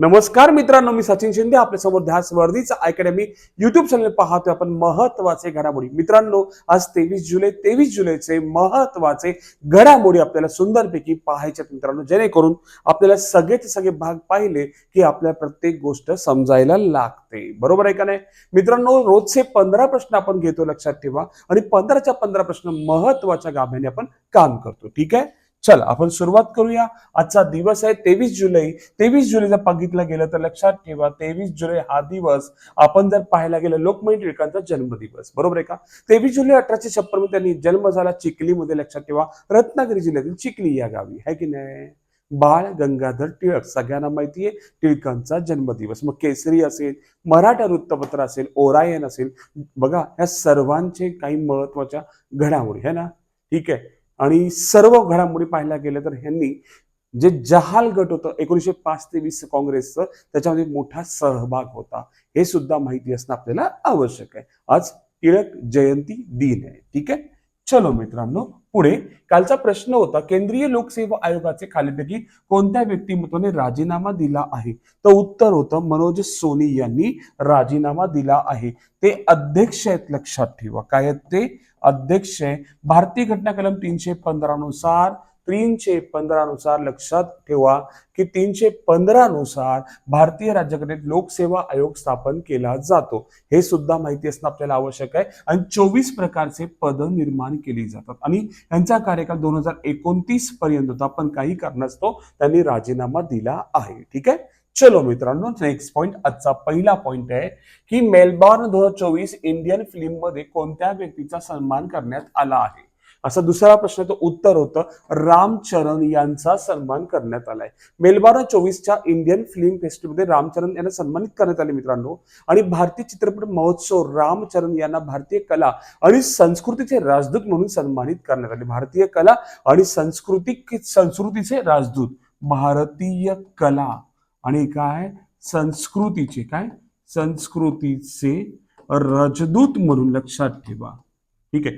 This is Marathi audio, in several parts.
नमस्कार मित्रांनो मी सचिन शिंदे आपल्यासमोर ध्यास वर्धीचा अकॅडमी युट्यूब चॅनल पाहतोय आपण महत्त्वाचे घडामोडी. मित्रांनो आज तेवीस जुलै तेवीस जुलैचे महत्त्वाचे घडामोडी आपल्याला सुंदरपैकी पाहायच्यात मित्रांनो. जेणेकरून आपल्याला सगळेचे सगळे भाग पाहिले की आपल्या प्रत्येक गोष्ट समजायला लागते. बरोबर आहे का नाही? मित्रांनो रोजचे पंधरा प्रश्न आपण घेतो लक्षात ठेवा. आणि पंधराच्या पंधरा प्रश्न महत्त्वाच्या गाभ्याने आपण काम करतो. ठीक आहे? चल आपण सुरुवात करूया. आजचा दिवस आहे तेवीस जुलै. तेवीस जुलै जर बघितलं गेलं तर लक्षात ठेवा तेवीस जुलै हा दिवस आपण जर पाहायला गेलं लोकमान्य टिळकांचा जन्मदिवस. बरोबर आहे का? तेवीस जुलै अठराशे छप्पनमध्ये त्यांनी जन्म झाला चिखलीमध्ये लक्षात ठेवा. रत्नागिरी जिल्ह्यातील चिखली या गावी. आहे की नाही? बाळ गंगाधर टिळक सगळ्यांना माहितीये टिळकांचा जन्मदिवस. मग केसरी असेल मराठा वृत्तपत्र असेल ओरायन असेल. बघा ह्या सर्वांचे काही महत्त्वाच्या घडामोडी है ना? ठीक आहे. आणि सर्व घडामोडी पाहायला गेलं तर ह्यांनी जे जहाल गट होतं एकोणीसशे पाच ते वीस काँग्रेसचं त्याच्यामध्ये मोठा सहभाग होता. हे सुद्धा माहिती असणं आपल्याला आवश्यक आहे. आज टिळक जयंती दिन आहे. ठीक आहे? चलो मित्रांनो पुढे कालचा प्रश्न होता केंद्रीय लोकसेवा आयोगाचे खालीपैकी कोणत्या व्यक्तिमत्वाने राजीनामा दिला आहे? तर उत्तर होतं मनोज सोनी यांनी राजीनामा दिला आहे. ते अध्यक्ष आहेत लक्षात ठेवा. काय आहेत ते? अध्यक्ष आहे. भारतीय घटना कलम तीनशे पंधरा नुसार तीनशे पंधरा नुसार लक्षात ठेवा की तीनशे पंधरा नुसार भारतीय राज्यघटनेत लोकसेवा आयोग स्थापन केला जातो. हे सुद्धा माहिती असणं आपल्याला आवश्यक आहे. आणि चोवीस प्रकारचे पद निर्माण केली जातात. आणि यांचा कार्यकाळ दोन हजार एकोणतीस पर्यंत होता पण काही कारणास्तव त्यांनी राजीनामा दिला आहे. ठीक आहे? चलो मित्रांनो नेक्स्ट पॉइंट आजचा पहिला पॉइंट आहे की मेलबॉर्न दोन हजार चोवीस इंडियन फिल्ममध्ये कोणत्या व्यक्तीचा सन्मान करण्यात आला आहे? असा दुसरा प्रश्न तो उत्तर होतं रामचरण यांचा सन्मान करण्यात आलाय. मेलबॉर्न चोवीसच्या इंडियन फिल्म फेस्टिवलमध्ये रामचरण यांना सन्मानित करण्यात आले मित्रांनो. आणि भारतीय चित्रपट महोत्सव रामचरण यांना भारतीय कला आणि संस्कृतीचे राजदूत म्हणून सन्मानित करण्यात आले. भारतीय कला आणि संस्कृतिक संस्कृतीचे राजदूत. भारतीय कला आणि काय? संस्कृतीचे काय? संस्कृतीचे राजदूत म्हणून लक्षात ठेवा. ठीक आहे.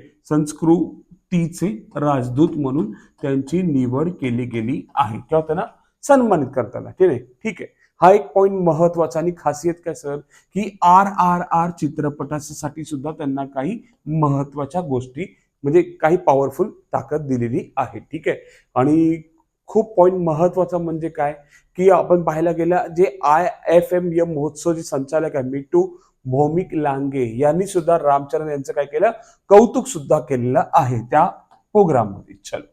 संस्कृतीचे राजदूत म्हणून त्यांची निवड केली गेली आहे. किंवा त्यांना सन्मानित करता आला ठीक आहे? ठीक आहे. हा एक पॉईंट महत्त्वाचा आणि खासियत काय सर? की आर आर आर चित्रपटासाठी सुद्धा त्यांना काही महत्त्वाच्या गोष्टी म्हणजे काही पॉवरफुल ताकद दिलेली आहे. ठीक आहे? आणि खूप पॉईंट महत्त्वाचा म्हणजे काय? की आपण पाहायला गेलं जे आय एफ एम एम महोत्सवचे संचालक आहे मी टू भौमिक लांगे यांनी सुद्धा रामचरण यांचं काय केलं? कौतुक सुद्धा केलेलं आहे त्या प्रोग्राममध्ये. चलो.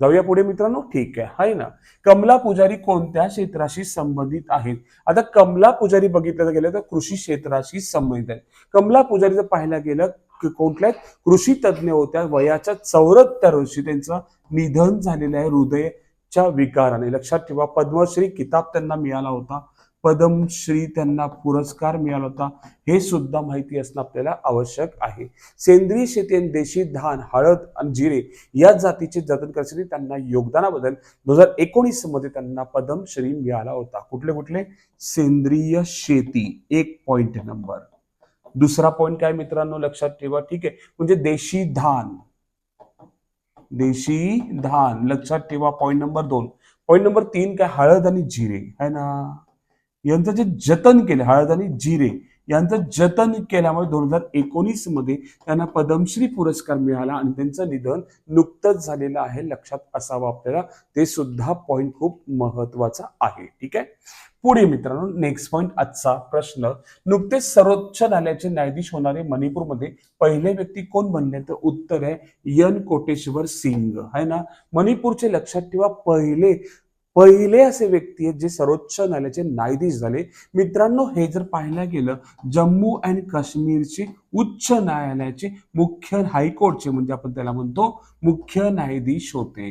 जाऊया पुढे मित्रांनो. ठीक आहे. हाय ना? कमला पुजारी कोणत्या क्षेत्राशी संबंधित आहेत? आता कमला पुजारी बघितलं गेलं तर कृषी क्षेत्राशी संबंधित आहेत. कमला पुजारी जर पाहायला गेलं कोणत्या कृषी तज्ज्ञ होत्या. वयाच्या चौऱ्याहत्तर वर्षी त्यांचं निधन झालेलं आहे. हृदयच्या विकाराने. लक्षात ठेवा. पद्मश्री किताब त्यांना मिळाला होता. पद्मश्री त्यांना पुरस्कार मिळाला होता. हे सुद्धा माहिती असणं आपल्याला आवश्यक आहे. सेंद्रिय शेती आणि देशी धान हळद आणि जिरे या जातीचे जतन करण्यासाठी त्यांना योगदानाबद्दल दोन हजार एकोणीसमध्ये त्यांना पद्मश्री मिळाला होता. कुठले कुठले? सेंद्रिय शेती. एक पॉइंट नंबर दुसरा पॉइंट काय मित्रांनो? लक्षात ठेवा. ठीक आहे. म्हणजे देशी धान. देशी धान. लक्षात ठेवा. पॉइंट नंबर दोन. पॉइंट नंबर तीन काय? हळद आणि जिरे. है ना? यांचं जे जतन केलं हळद आणि जिरे यांचं जतन केल्यामुळे दोन हजार एकोणीसमध्ये त्यांना पद्मश्री पुरस्कार मिळाला आणि त्यांचं निधन नुकतंच झालेलं आहे लक्षात असावं आपल्याला. ते सुद्धा पॉइंट खूप महत्त्वाचा आहे ठीक आहे? पुढे मित्रांनो नेक्स्ट पॉइंट आजचा प्रश्न. नुकतेच सर्वोच्च न्यायालयाचे न्यायाधीश होणारे मणिपूरमध्ये पहिले व्यक्ती कोण बनले? तर उत्तर आहे यन कोटेश्वर सिंग. आहे ना? मणिपूरचे लक्षात ठेवा पहिले पहिले असे व्यक्ती आहेत जे सर्वोच्च न्यायालयाचे न्यायाधीश झाले. मित्रांनो हे जर पाहायला गेलं जम्मू अँड काश्मीरची उच्च न्यायालयाचे मुख्य हायकोर्टचे म्हणजे आपण त्याला म्हणतो मुख्य न्यायाधीश होते.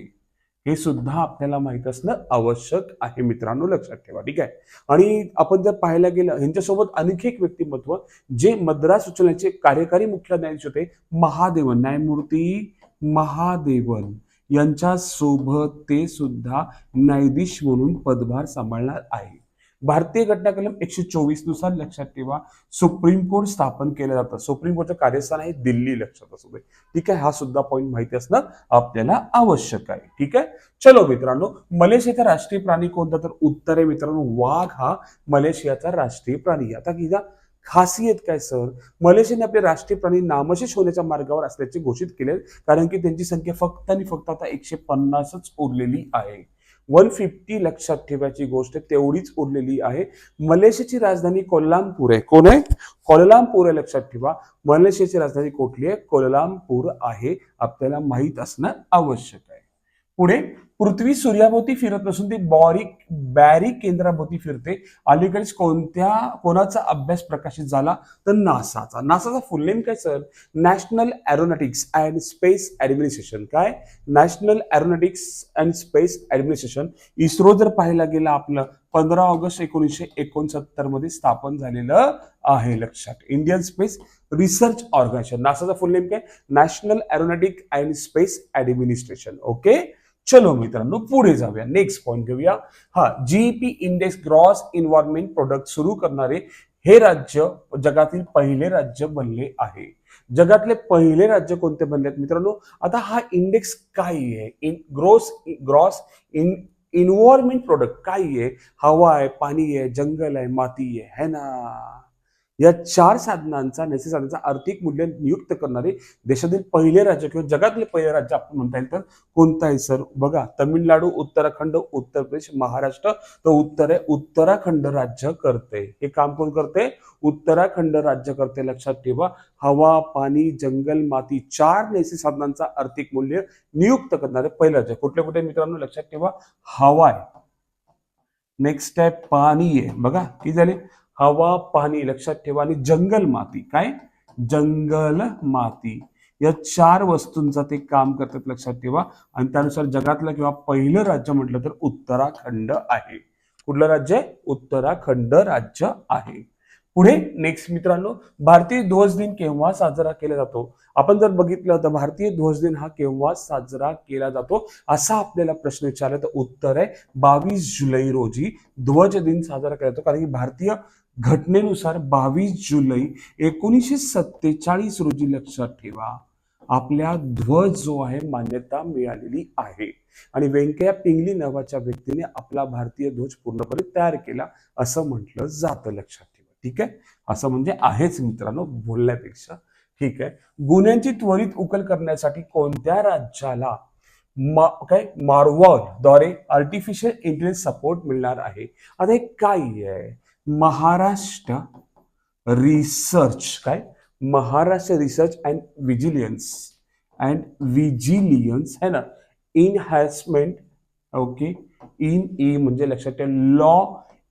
हे सुद्धा आपल्याला माहीत असणं आवश्यक आहे मित्रांनो लक्षात ठेवा ठीक आहे? आणि आपण जर पाहायला गेलं ह्यांच्यासोबत आणखी एक व्यक्तिमत्व जे मद्रास उच्च न्यायालयाचे कार्यकारी मुख्य न्यायाधीश होते महादेवन न्यायमूर्ती महादेवन. यांच्या सोबत ते सुद्धा न्यायाधीश म्हणून पदभार सांभाळणार आहे. भारतीय घटना कलम एकशे चोवीसनुसार लक्षात ठेवा सुप्रीम कोर्ट स्थापन केलं जातं. सुप्रीम कोर्टचं कार्यस्थान आहे दिल्ली लक्षात असू दे. ठीक आहे? हा सुद्धा पॉईंट माहिती असणं आपल्याला आवश्यक आहे. ठीक आहे? चलो मित्रांनो मलेशियाचा राष्ट्रीय प्राणी कोणता? तर उत्तर आहे मित्रांनो वाघ हा मलेशियाचा राष्ट्रीय प्राणी आता की खासियत काय सर? मलेशियाने आपले राष्ट्रीय प्राणी नामशेष होण्याच्या मार्गावर असल्याचे घोषित केले कारण की त्यांची संख्या फक्त आणि फक्त आता एकशे पन्नासच उरलेली आहे. वन फिफ्टी लक्षात ठेवायची गोष्ट तेवढीच उरलेली आहे. मलेशियाची राजधानी कोल्हामपूर आहे. कोण आहे? कोल्हामपूर आहे लक्षात ठेवा. मलेशियाची राजधानी कुठली आहे? कोल्हामपूर आहे. आपल्याला माहीत असणं आवश्यक आहे. पुढे पृथ्वी सूर्याभोवती फिरत नसून ती बॉरी बॅरी केंद्राभोवती फिरते. अलीकडेच कोणत्या कोणाचा अभ्यास प्रकाशित झाला? तर नासाचा. नासाचा फुल नेम काय sir national aeronautics and space administration काय? National aeronautics and space administration ISRO जर पाहायला गेलं आपलं पंधरा ऑगस्ट एकोणीसशे एकोणसत्तरमध्ये स्थापन झालेलं आहे लक्षात. इंडियन स्पेस रिसर्च ऑर्गनायझेशन नासाचा फुल नेम काय? National aeronautic and space administration okay चलो मित्रांनो पुढे जाऊया. नेक्स्ट पॉईंट घेऊया. हा GEP index gross environment product सुरू करणारे हे राज्य जगातील पहिले राज्य बनले आहे. जगातले पहिले राज्य कोणते बनले आहेत मित्रांनो? आता हा इंडेक्स काय आहे? In gross gross in environment product काय आहे? हवा आहे पाणी आहे जंगल आहे माती आहे है ना? या चार साधनांचा नैसर्गिक साधनांचा आर्थिक मूल्य नियुक्त करणारे देशातील पहिले राज्य किंवा जगातले पहिले राज्य आपण म्हणता येईल तर कोणतं आहे सर? बघा तमिळनाडू उत्तराखंड उत्तर प्रदेश महाराष्ट्र. तर उत्तर आहे उत्तराखंड राज्य करते. हे काम कोण करते? उत्तराखंड राज्य करते. लक्षात ठेवा. हवा पाणी जंगल माती चार नैसर्गिक साधनांचा आर्थिक मूल्य नियुक्त करणारे पहिले राज्य. कुठले कुठे मित्रांनो? लक्षात ठेवा. हवा आहे. नेक्स्ट आहे पाणी आहे. बघा किती झाले? हवा पाणी लक्षात ठेवा आणि जंगल माती. काय? जंगल माती. या चार वस्तूंचा ते काम करतात लक्षात ठेवा. आणि त्यानुसार जगातलं किंवा पहिलं राज्य म्हटलं तर उत्तराखंड आहे. कुठलं राज्य? आहे उत्तराखंड राज्य आहे. पुढे नेक्स्ट मित्रांनो भारतीय ध्वज दिन केव्हा साजरा केला जातो? आपण जर बघितलं तर भारतीय ध्वज दिन हा केव्हा साजरा केला जातो? असा आपल्याला प्रश्न विचारला तर उत्तर आहे बावीस जुलै रोजी ध्वज दिन साजरा केला जातो. कारण की भारतीय घटनेनुसार बावीस जुलै एकोणीसशे सत्तेचाळीस रोजी लक्षात ठेवा आपल्या ध्वज जो आहे मान्यता मिळालेली आहे. आणि व्यंकय्या पिंगली नावाच्या व्यक्तीने आपला भारतीय ध्वज पूर्णपणे तयार केला असं म्हटलं जातं लक्षात ठेवा. ठीक आहे? असं म्हणजे आहेच मित्रांनो बोलण्यापेक्षा. ठीक आहे? गुन्ह्यांची त्वरित उकल करण्यासाठी कोणत्या राज्याला मा काय? द्वारे आर्टिफिशियल इंटेलिजन्स सपोर्ट मिळणार आहे? आता हे काय आहे? महाराष्ट्र रिसर्च काय? Maharashtra research and vigilance and vigilance है ना? इनहॅसमेंट ओके इन ई म्हणजे लक्षात ठेवा. लॉ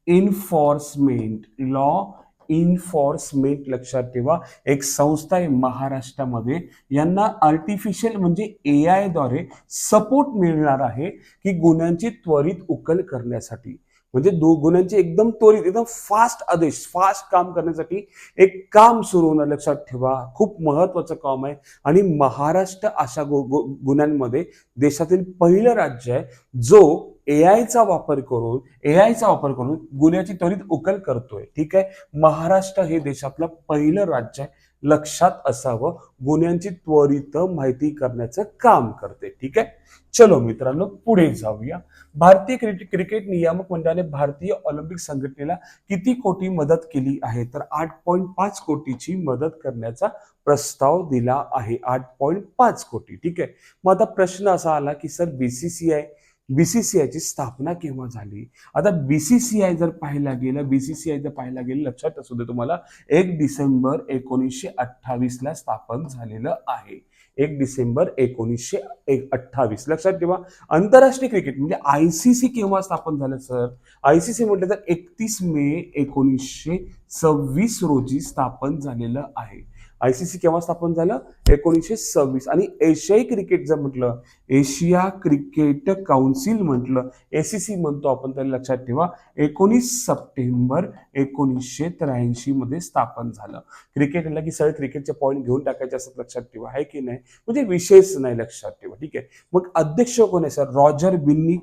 इन्फोर्समेंट लॉ इन्फोर्समेंट लक्षात ठेवा. एक संस्था आहे महाराष्ट्रामध्ये. यांना आर्टिफिशियल म्हणजे ए आयद्वारे सपोर्ट मिळणार आहे की गुन्ह्यांची त्वरित उकल करण्यासाठी. म्हणजे दो गुन्ह्यांची एकदम त्वरित एकदम फास्ट आदेश फास्ट काम करण्यासाठी एक काम सुरू होणं लक्षात ठेवा. खूप महत्वाचं काम आहे. आणि महाराष्ट्र अशा गु गु- गुन्ह्यांमध्ये देशातील पहिलं राज्य आहे जो ए आयचा वापर करून ए आयचा वापर करून गुन्ह्याची त्वरित उकल करतोय. ठीक आहे? महाराष्ट्र हे देशातलं पहिलं राज्य आहे. लक्षात असावं. गुन्ह्यांची त्वरित माहिती करण्याचं काम करते. ठीक आहे? चलो मित्रांनो पुढे जाऊया. भारतीय क्रिकेट क्रिकेट नियामक मंडळाने भारतीय ऑलिम्पिक संघटनेला किती कोटी मदत केली आहे? तर आठ पॉईंट पाच कोटीची मदत करण्याचा प्रस्ताव दिला आहे. आठ पॉईंट पाच कोटी. ठीक आहे? मग आता प्रश्न असा आला की sir BCCI B C C आयची स्थापना केव्हा झाली? आता बी सी सी आय जर पाहायला गेलं बी सी सी आय जर पाहायला गेलं लक्षात असू दे तुम्हाला एक डिसेंबर एकोणीसशे अठ्ठावीसला स्थापन झालेलं आहे. एक डिसेंबर एकोणीसशे एक अठ्ठावीस. लक्षात ठेवा आंतरराष्ट्रीय क्रिकेट म्हणजे आय सी सी केव्हा स्थापन झालं सर? आय सी सी म्हटलं तर एकतीस मे एकोणीसशे सव्वीस रोजी स्थापन झालेलं आहे. आयसीसी केव्हा स्थापन झालं? एकोणीसशे सव्वीस. आणि एशियाई क्रिकेट जर म्हटलं एशिया क्रिकेट काउन्सिल म्हटलं एसीसी म्हणतो आपण त्याला लक्षात ठेवा. एकोणीस सप्टेंबर एकोणीसशे त्र्याऐंशी मध्ये स्थापन झालं. क्रिकेट म्हणलं की सगळे क्रिकेटचे पॉईंट घेऊन टाकायचे असं लक्षात ठेवा आहे की नाही? म्हणजे विशेष नाही लक्षात ठेवा ठीक आहे? मग अध्यक्ष कोण आहे सर? रॉजर बिन्नी.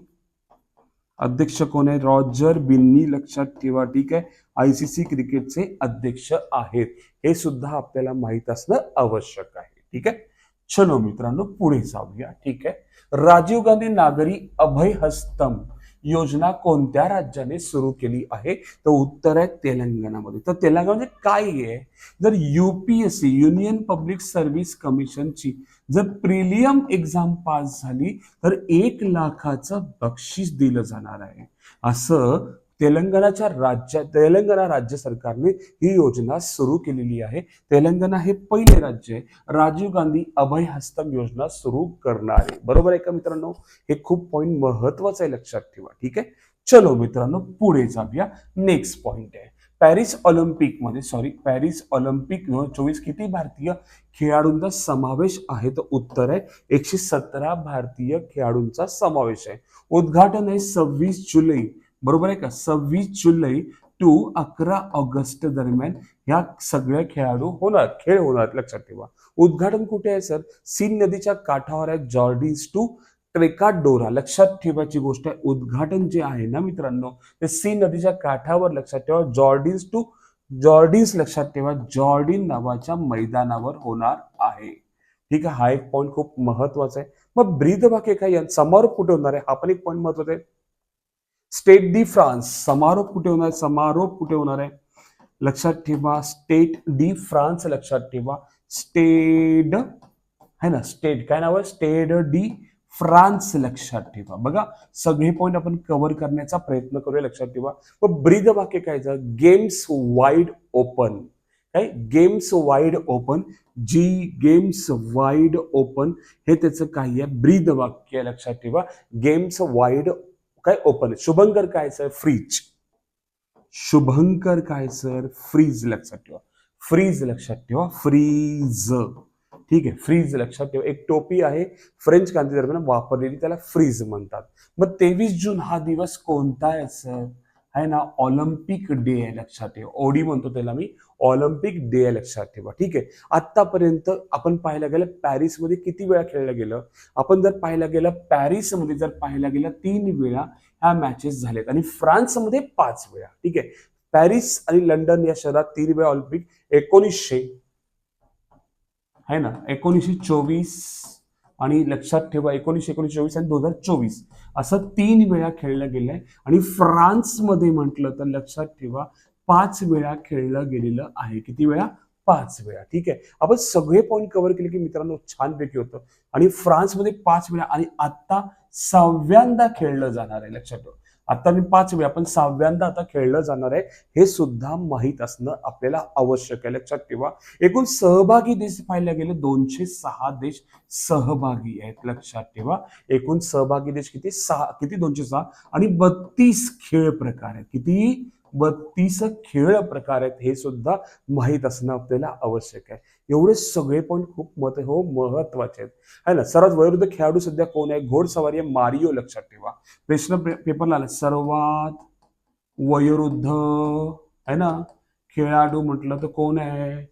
अध्यक्ष कोण आहे? रॉजर बिन्नी लक्षात ठेवा ठीक आहे? आयसीसी क्रिकेटचे अध्यक्ष आहेत. हे सुद्धा आपल्याला माहीत असणं आवश्यक आहे. ठीक आहे? चलो मित्रांनो पुढे जाऊया. ठीक आहे? राजीव गांधी नागरी अभय हस्तम योजना कोणत्या राज्याने सुरू केली आहे? तर उत्तर आहे तेलंगणामध्ये. तर तेलंगणा म्हणजे काय आहे? जर युपीएससी युनियन पब्लिक सर्व्हिस कमिशनची जर प्रिलियम एक्झाम पास झाली तर एक लाखाचं बक्षीस दिलं जाणार आहे. असं तेलंगणाच्या राज्य तेलंगणा राज्य सरकारने ही योजना सुरू केलेली आहे. तेलंगणा हे पहिले राज्य आहे. राजीव गांधी अभय हस्तम योजना सुरू करणार आहे. बरोबर आहे का मित्रांनो? हे खूप पॉईंट महत्वाचं आहे लक्षात ठेवा. ठीक आहे? चलो मित्रांनो पुढे जाऊया. नेक्स्ट पॉइंट आहे. पॅरिस ऑलिम्पिकमध्ये सॉरी पॅरिस ऑलिम्पिक दोन हजार चोवीस किती भारतीय खेळाडूंचा समावेश आहे? तर उत्तर आहे एकशे सतरा भारतीय खेळाडूंचा समावेश आहे. उद्घाटन आहे सव्वीस जुलै बरोबर आहे का? सव्वीस जुलै टू अकरा ऑगस्ट दरम्यान ह्या सगळ्या खेळाडू होणार खेळ होणार लक्षात ठेवा. उद्घाटन कुठे आहे सर? सीन नदीच्या काठावर आहे जॉर्डिन्स टू ट्रेकाडोरा लक्षात ठेवायची गोष्ट आहे उद्घाटन जे आहे ना मित्रांनो ते सी नदीच्या काठावर लक्षात ठेवा. जॉर्डिन्स टू जॉर्डिन्स लक्षात ठेवा जॉर्डिन नावाच्या मैदानावर होणार आहे. ठीक आहे हा एक पॉईंट खूप महत्त्वाचा आहे. मग ब्रीद बाकी काय समोर समारोप कुठे होणार आहे? हा पण एक पॉईंट महत्त्वाचा आहे. स्टेट डी फ्रान्स समारोप कुठे होणार? आहे समारोप कुठे होणार आहे? लक्षात ठेवा स्टेट डी फ्रान्स लक्षात ठेवा. स्टेड है ना? स्टेट काय नाव आहे? स्टेड डी फ्रान्स लक्षात ठेवा. बघा सगळे पॉईंट आपण कव्हर करण्याचा प्रयत्न करूया लक्षात ठेवा. व ब्रीद वाक्य काय गेम्स वाईड ओपन काय? गेम्स वाईड ओपन जी गेम्स वाईड ओपन हे त्याचं काही आहे. ब्रीद वाक्य लक्षात ठेवा. गेम्स वाईड काय ओपन शुभंकर काय सर फ्रीज शुभंकर काय सर फ्रीज लक्षात ठेवा. फ्रीज लक्षात ठेवा. फ्रीज ठीक आहे? फ्रीज लक्षात ठेवा. एक टोपी आहे फ्रेंच क्रांती दरम्यान वापरलेली त्याला फ्रीज म्हणतात. मग तेवीस जून हा दिवस कोणता आहे सर आहे ना ऑलिम्पिक डे आहे लक्षात ठेवा. ओडी म्हणतो त्याला मी ऑलिम्पिक डे आहे लक्षात ठेवा. ठीक आहे? आतापर्यंत आपण पाहायला गेलं पॅरिसमध्ये किती वेळा खेळलं गेलं? आपण जर पाहायला गेलं पॅरिसमध्ये जर पाहायला गेलं तीन वेळा ह्या मॅचेस झालेत. आणि फ्रान्समध्ये पाच वेळा. ठीक आहे? पॅरिस आणि लंडन या शहरात तीन वेळा ऑलिम्पिक एकोणीसशे आहे ना? एकोणीसशे चोवीस आणि लक्षात ठेवा एकोणीसशे एकोणीसशे चोवीस आणि दोन हजार चोवीस असं तीन वेळा खेळलं गेलंय आणि फ्रान्समध्ये म्हटलं तर लक्षात ठेवा पाच वेळा खेळलं गेलेलं आहे. किती वेळा? पाच वेळा. ठीक आहे? आपण सगळे पॉईंट कव्हर केले की मित्रांनो छानपैकी होतं. आणि फ्रान्समध्ये पाच वेळा आणि आता सहाव्यांदा खेळलं जाणार आहे. लक्षात ठेवा. आता मी पाच वेळा पण सहाव्यांदा आता खेळलं जाणार आहे हे सुद्धा माहीत असणं आपल्याला आवश्यक आहे. लक्षात ठेवा. एकूण सहभागी देश पाहायला गेले दोनशे सहा देश सहभागी आहेत. लक्षात ठेवा. एकूण सहभागी देश किती? सहा किती? दोनशे सहा. आणि बत्तीस खेळ प्रकार आहेत. किती? बत्तीस खेळ प्रकार आहेत. हे सुद्धा माहीत असणं आपल्याला आवश्यक आहे. एवढे सगळे पॉईंट खूप मत हो महत्त्वाचे आहेत. है ना? सर्वात वयोवृद्ध खेळाडू सध्या कोण आहे? घोडसवारी आहे मारिओ लक्षात ठेवा. प्रश्न पेपरला आला. सर्वात वयोवृद्ध है ना? खेळाडू म्हटलं तर कोण आहे?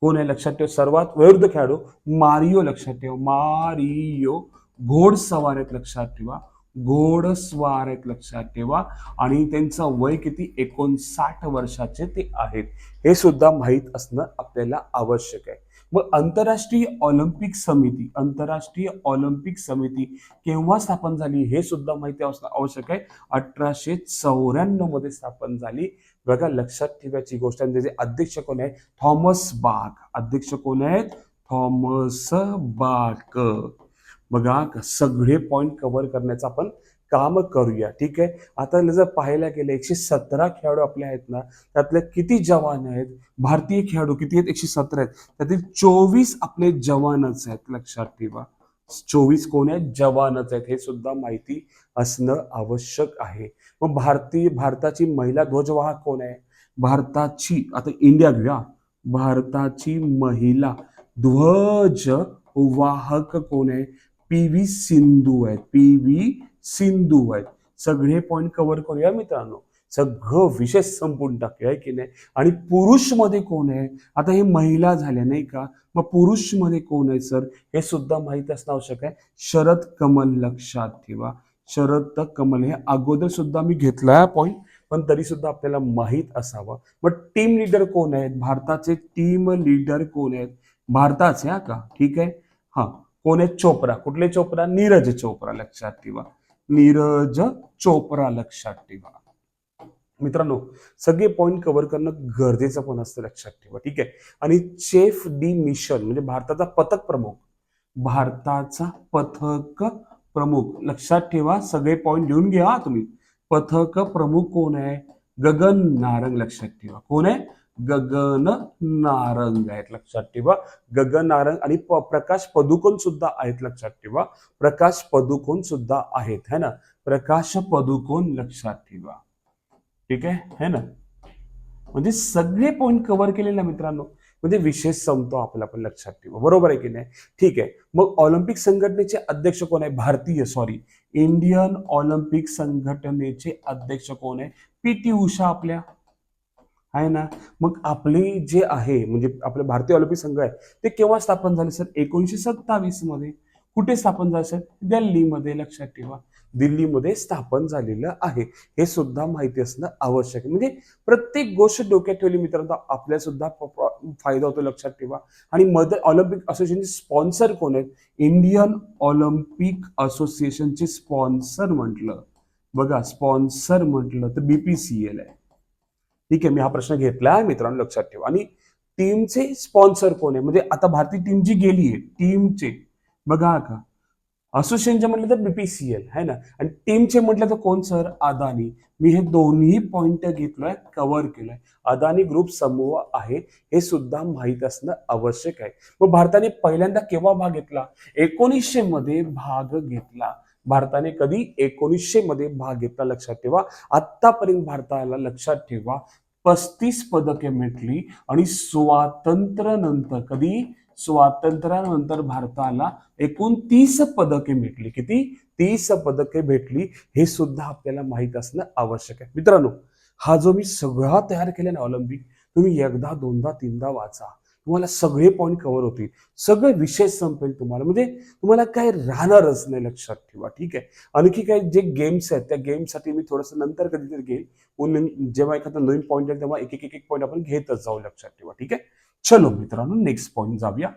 कोण आहे? लक्षात ठेव. सर्वात वयोवृद्ध खेळाडू मारिओ लक्षात ठेव. मारिओ घोडसवार आहेत लक्षात ठेवा. घोडस्वार आहेत लक्षात ठेवा. आणि त्यांचं वय किती? एकोणसाठ वर्षाचे ते आहेत. हे सुद्धा माहीत असणं आपल्याला आवश्यक आहे. मग आंतरराष्ट्रीय ऑलिम्पिक समिती आंतरराष्ट्रीय ऑलिम्पिक समिती केव्हा स्थापन झाली हे सुद्धा माहिती असणं आवश्यक आहे. अठराशे चौऱ्याण्णवमध्ये स्थापन झाली. बघा लक्षात ठेवायची गोष्ट. आणि त्याचे अध्यक्ष कोण आहे थॉमस बाग अध्यक्ष कोण आहेत? थॉमस बाग बघा सगळे पॉईंट कव्हर करण्याचं आपण काम करूया ठीक आहे? आता जर पाहायला गेलं एकशे सतरा खेळाडू आपले आहेत ना त्यातले किती जवान आहेत? भारतीय खेळाडू किती आहेत? एकशे सतरा आहेत. त्यातील चोवीस आपले जवानच आहेत लक्षात ठेवा. चोवीस कोण आहेत? जवानच आहेत हे सुद्धा माहिती असणं आवश्यक आहे. मग भारतीय भारताची महिला ध्वजवाहक कोण आहे? भारताची आता इंडिया घेऊया. भारताची महिला ध्वज वाहक कोण आहे? पी व्ही सिंधू आहेत पी व्ही सिंधू आहेत. सगळे पॉईंट कव्हर करूया मित्रांनो. सगळं विशेष संपून टाकूया आहे की नाही? आणि पुरुषमध्ये कोण आहे? आता हे महिला झाल्या नाही का? मग पुरुषमध्ये कोण आहे सर? हे सुद्धा माहीत असणं आवश्यक आहे. शरद कमल लक्षात ठेवा. शरद कमल हे अगोदर सुद्धा मी घेतला पॉईंट पण तरी सुद्धा आपल्याला माहीत असावं. मग टीम लीडर कोण आहेत? भारताचे टीम लीडर कोण आहेत? भारताचे हा का? ठीक आहे? हा. कोण आहेत चोप्रा. कुठले चोप्रा? नीरज चोप्रा लक्षात ठेवा. नीरज चोप्रा लक्षात ठेवा. मित्रांनो सगळे पॉईंट कव्हर करणं गरजेचं पण असतं लक्षात ठेवा. ठीक आहे? आणि चेफ डी मिशन म्हणजे भारताचा पथक प्रमुख. भारताचा पथक प्रमुख. लक्षात ठेवा सगळे पॉईंट लिहून घ्या तुम्ही. पथक प्रमुख कोण आहे? गगन नारंग लक्षात ठेवा. कोण आहे? गगन नारंग आहेत लक्षात ठेवा. गगन नारंग आणि प्रकाश पदुकोण सुद्धा आहेत लक्षात ठेवा. प्रकाश पदुकोण सुद्धा आहेत है ना? प्रकाश पदुकोण लक्षात ठेवा. ठीक आहे? है ना? म्हणजे सगळे पॉईंट कव्हर केले ना मित्रांनो. म्हणजे विषय संपतो आपला पण लक्षात ठेवा. बरोबर आहे की नाही? ठीक आहे. मग ऑलिम्पिक संघटनेचे अध्यक्ष कोण आहे? भारतीय सॉरी इंडियन ऑलिम्पिक संघटनेचे अध्यक्ष कोण आहे? पी टी उषा आपल्या. आहे ना? मग आपली जे आहे म्हणजे आपले भारतीय ऑलिम्पिक संघ आहे ते केव्हा स्थापन झाले सर? एकोणीशे सत्तावीसमध्ये. कुठे स्थापन झाले सर? दिल्लीमध्ये लक्षात ठेवा. दिल्लीमध्ये स्थापन झालेलं आहे. हे सुद्धा माहिती असणं आवश्यक आहे. म्हणजे प्रत्येक गोष्ट डोक्यात ठेवली मित्रांनो आपल्या सुद्धा फायदा होतो लक्षात ठेवा. आणि मदर ऑलिम्पिक असोसिएशनचे स्पॉन्सर कोण आहेत? इंडियन ऑलिम्पिक असोसिएशनचे स्पॉन्सर म्हटलं. बघा स्पॉन्सर म्हटलं तर बीपीसीएल आहे. ठीक आहे मी हा प्रश्न घेतला आहे मित्रांनो लक्षात ठेवा. आणि टीमचे स्पॉन्सर कोण आहे? म्हणजे आता भारतीय टीम जी गेली आहे टीमचे बघा का असोसिएशनचे म्हटलं तर बीपीसीएल है ना? आणि टीमचे म्हटलं तर कोण सर? अदानी. मी हे दोन्ही पॉइंट घेतलोय कव्हर केलंय. अदानी ग्रुप समूह आहे हे सुद्धा माहीत असणं आवश्यक आहे. मग भारताने पहिल्यांदा केव्हा भाग घेतला? एकोणीसशे मध्ये भाग घेतला. भारताने कधी एकोणीसशे मध्ये भाग घेतला लक्षात ठेवा. आतापर्यंत भारताला लक्षात ठेवा पस्तीस पदके भेटली आणि स्वातंत्र्यानंतर कधी? स्वातंत्र्यानंतर भारताला एकूण तीस पदके भेटली किती? तीस पदके भेटली हे सुद्धा आपल्याला माहीत असणं आवश्यक आहे. मित्रांनो हा जो मी सगळा तयार केलेला ऑलिम्पिक तुम्ही एकदा दोनदा तीनदा वाचा. तुम्हाला सगळे पॉईंट कव्हर होतील. सगळे विषय संपेल तुम्हाला. म्हणजे तुम्हाला काय राहणारच नाही लक्षात ठेवा. ठीक आहे? आणखी काय जे गेम्स आहेत त्या गेमसाठी मी थोडंसं नंतर कधीतरी घेईल. जेव्हा एखादा नवीन पॉईंट येईल तेव्हा एक एक एक पॉईंट आपण घेतच जाऊ लक्षात ठेवा. ठीक आहे? चलो मित्रांनो नेक्स्ट पॉईंट जाऊया.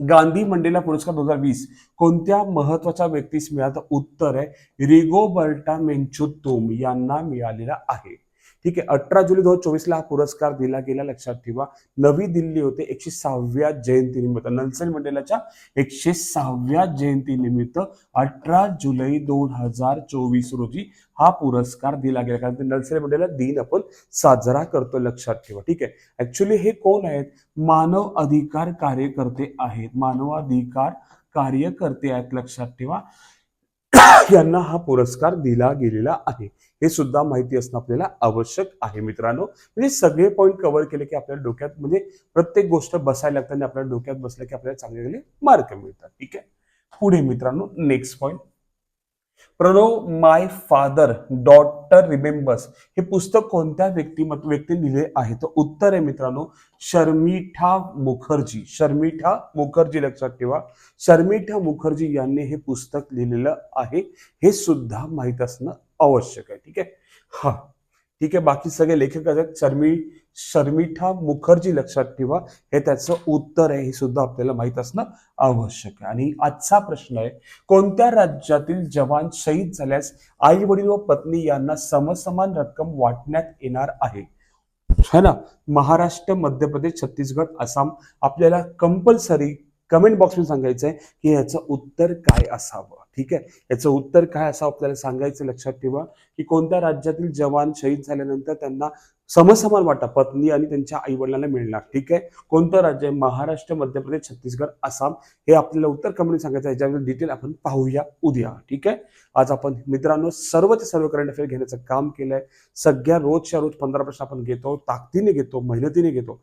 गांधी मंडेला पुरस्कार दोन हजार वीस. कोणत्या महत्त्वाच्या व्यक्तीस मिळालं उत्तर आहे? रिगोबर्टा मेंचुतुम यांना मिळालेला आहे. ठीक आहे अठरा जुलै दोन हजार चोवीसला हा पुरस्कार दिला गेला. लक्षात ठेवा नवी दिल्ली होते एकशे सहाव्या जयंती निमित्त नल्सन मंडेलाच्या एकशे सहाव्या जयंती निमित्त अठरा जुलै दोन हजार चोवीस रोजी हा पुरस्कार दिला गेला. कारण ते नल्सन मंडेला दिन आपण साजरा करतो लक्षात ठेवा. ठीक आहे? ऍक्च्युली हे कोण आहेत? मानव अधिकार कार्यकर्ते आहेत. मानवाधिकार कार्यकर्ते आहेत लक्षात ठेवा. यांना हा पुरस्कार दिला गेलेला आहे. हे सुद्धा माहिती असणं आपल्याला आवश्यक आहे मित्रांनो. म्हणजे सगळे पॉईंट कव्हर केले की आपल्या डोक्यात म्हणजे प्रत्येक गोष्ट बसायला लागताना आणि आपल्या डोक्यात बसलं की आपल्याला चांगले चांगले मार्क मिळतात. ठीक आहे? पुढे मित्रांनो next point Pranab my father daughter remembers हे पुस्तक कोणत्या व्यक्तिमत्व व्यक्ती लिहिले आहे? तर उत्तर आहे मित्रांनो शर्मिठा मुखर्जी. शर्मिठा मुखर्जी लक्षात ठेवा. शर्मिठा मुखर्जी यांनी हे पुस्तक लिहिलेलं आहे. हे सुद्धा माहीत असणं आवश्यक आहे. ठीक आहे? हा. ठीक आहे बाकी सगळे लेखक आहेत. शर्मी शर्मिठा मुखर्जी लक्षात ठेवा. हे त्याचं उत्तर आहे हे सुद्धा आपल्याला माहीत असणं आवश्यक आहे. आणि आजचा प्रश्न आहे कोणत्या राज्यातील जवान शहीद झाल्यास आई वडील व पत्नी यांना समसमान रक्कम वाटण्यात येणार आहे? है ना? महाराष्ट्र मध्य प्रदेश छत्तीसगड आसाम. आपल्याला कंपल्सरी कमेंट बॉक्समध्ये सांगायचं आहे की याचं उत्तर काय असावं? ठीक आहे? याचं उत्तर काय असं आपल्याला सांगायचं लक्षात ठेवा की कोणत्या राज्यातील जवान शहीद झाल्यानंतर त्यांना समसमान वाटा पत्नी आणि त्यांच्या आई वडिलांना मिळणार ठीक आहे? कोणतं राज्य आहे? महाराष्ट्र मध्य प्रदेश छत्तीसगड आसाम? हे आपल्याला उत्तर कमेंट सांगायचं आहे. याच्यावर डिटेल आपण पाहूया उद्या ठीक आहे? आज आपण मित्रांनो सर्वच सर्व करंट अफेअर घेण्याचं काम केलंय. सगळ्या रोजच्या रोज पंधरा प्रश्न आपण घेतो ताकदीने घेतो मेहनतीने घेतो.